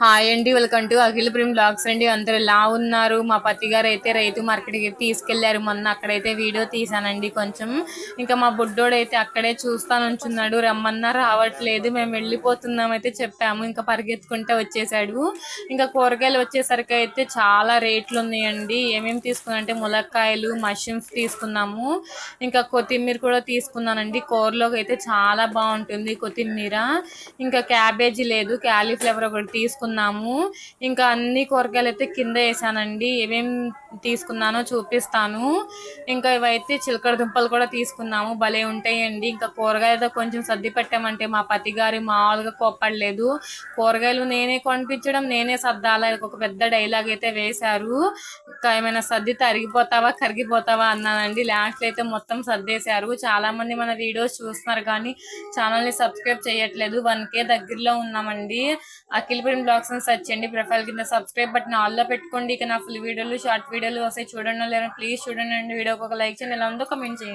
Hi అండి welcome to Akhila Prem vlogs అండి. అందరు ఎలా ఉన్నారు? మా పతి గారు అయితే రైతు మార్కెట్కి తీసుకెళ్ళారు. మొన్న అక్కడైతే వీడియో తీసానండి కొంచెం. ఇంకా మా బుడ్డోడు అయితే అక్కడే చూస్తానుంచున్నాడు రమ్మన్నా రావట్లేదు. మేము వెళ్ళిపోతున్నాం అయితే చెప్పాము. ఇంకా పరిగెత్తుకుంటే వచ్చేసాడు. ఇంకా కూరగాయలు వచ్చేసరికి అయితే చాలా రేట్లు ఉన్నాయండి. ఏమేమి తీసుకున్నా అంటే ములక్కాయలు మష్రూమ్స్ తీసుకున్నాము. ఇంకా కొత్తిమీర కూడా తీసుకున్నానండి. కూరలోకి అయితే చాలా బాగుంటుంది కొత్తిమీర. ఇంకా క్యాబేజీ లేదు. క్యాలీఫ్లవర్ ఒకటి తీసుకున్నాము. ఇంకా అన్ని కూరగాయలు అయితే కింద వేసానండి. ఏమేం తీసుకున్నానో చూపిస్తాను. ఇంకా ఇవైతే చిలకడ దుంపలు కూడా తీసుకున్నాము. భలే ఉంటాయండి. ఇంకా కూరగాయలతో కొంచెం సర్ది పెట్టామంటే మా పతి గారి మామూలుగా కోప్పడలేదు. కూరగాయలు నేనే కొనిపించడం నేనే సర్దాలా. ఇది ఒక పెద్ద డైలాగ్ అయితే వేశారు. ఇంకా ఏమైనా సర్ది తరిగిపోతావా కరిగిపోతావా అన్నానండి. లాస్ట్ అయితే మొత్తం సర్దేశారు. చాలా మంది మన వీడియోస్ చూస్తున్నారు కానీ ఛానల్ని సబ్స్క్రైబ్ చేయట్లేదు. వన్ కే దగ్గరలో ఉన్నామండి. అఖిల్ ప్రేమ్ బ్లాగ్స్ అని సెర్చ్ చేయండి. ప్రొఫైల్ కింద సబ్స్క్రైబ్ బటన్ ఆల్లో పెట్టుకోండి. ఇక నా ఫుల్ వీడియోలు షార్ట్ వీడియోలు వస్తాయి. చూడండి లేదా ప్లీజ్ చూడండి. వీడియోకి ఒక లైక్ చేయండి. ఎలా ఉందో కమెంట్ చేయండి.